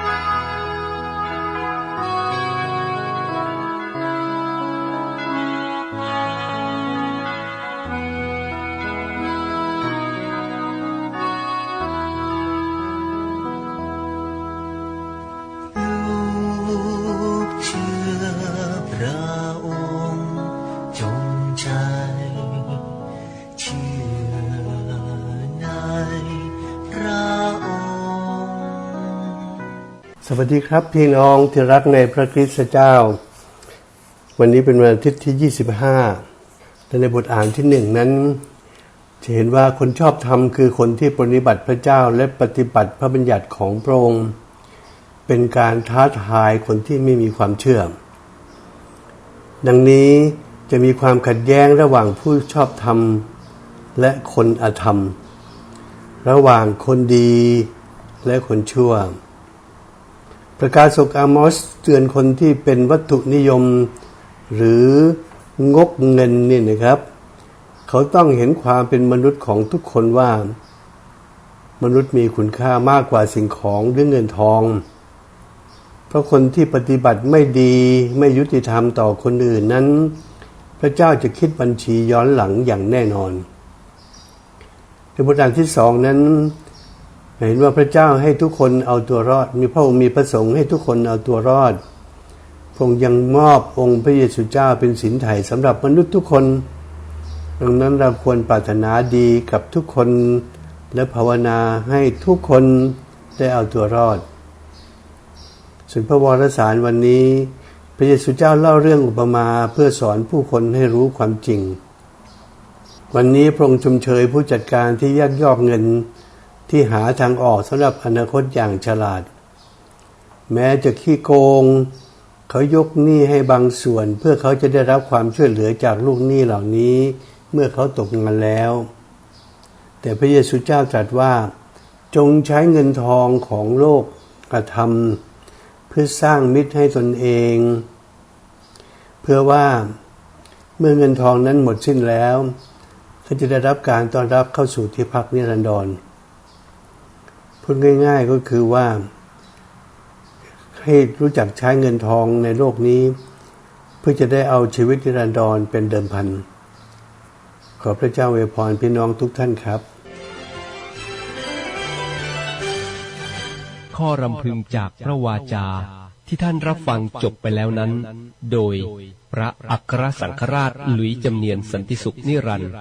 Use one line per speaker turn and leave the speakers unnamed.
Música สวัสดีครับพี่น้องที่รักในพระคริสต์เจ้า วันนี้เป็นวันอาทิตย์ที่ 25 และในบทอ่านที่หนึ่งนั้นจะเห็นว่าคนชอบธรรมคือคนที่ปฏิบัติพระเจ้าและปฏิบัติพระบัญญัติของพระองค์เป็นการท้าทายคนที่ไม่มีความเชื่อ ดังนี้จะมีความขัดแย้งระหว่างผู้ชอบธรรม และคนอธรรม ระหว่างคนดีและคนชั่ว ประกาศสกอามอสเตือนคนที่เป็นวัตถุนิยม หรืองกเงินนี่นะครับ เขาต้องเห็นความเป็นมนุษย์ของทุกคนว่า มนุษย์มีคุณค่ามากกว่าสิ่งของหรือเงินทอง เพราะคนที่ปฏิบัติไม่ดีไม่ยุติธรรมต่อคนอื่นนั้น พระเจ้าจะคิดบัญชีย้อนหลังอย่างแน่นอนในบทอ่านที่สองนั้น เห็นว่าพระเจ้าให้ทุกคนเอาตัวรอด มีพระองค์มีประสงค์ให้ทุกคนเอาตัวรอดพระองค์ยังมอบองค์พระเยซูเจ้าเป็นสินไถ่สำหรับมนุษย์ทุกคน ดังนั้นเราควรปรารถนาดีกับทุกคนและภาวนาให้ทุกคนได้เอาตัวรอด ส่วนพระวรสารวันนี้ พระเยซูเจ้าเล่าเรื่องอุปมาเพื่อสอนผู้คนให้รู้ความจริง วันนี้พระองค์ชมเชยผู้จัดการที่ยักยอกเงิน ที่หาทางออกสำหรับอนาคตอย่างฉลาด แม้จะขี้โกง เขายกหนี้ให้บางส่วน เพื่อเขาจะได้รับความช่วยเหลือจากลูกหนี้เหล่านี้ เมื่อเขาตกงานแล้ว แต่พระเยซูเจ้าตรัสว่า จงใช้เงินทองของโลกกระทำเพื่อสร้างมิตรให้ตนเอง เพื่อว่าเมื่อเงินทองนั้นหมดสิ้นแล้วเขาจะได้รับการต้อนรับเข้าสู่ที่พักนิรันดร พูดง่าย ๆก็คือว่า ให้รู้จักใช้เงินทองในโลกนี้ เพื่อจะได้เอาชีวิตนิรันดรเป็นเดิมพัน ขอพระเจ้าอวยพรพี่น้องทุกท่านครับ
ข้อรำพึงจากพระวาจาที่ท่านรับฟังจบไปแล้วนั้น โดยพระอัครสังฆราชหลุยจำเนียนสันติสุขนิรันดร์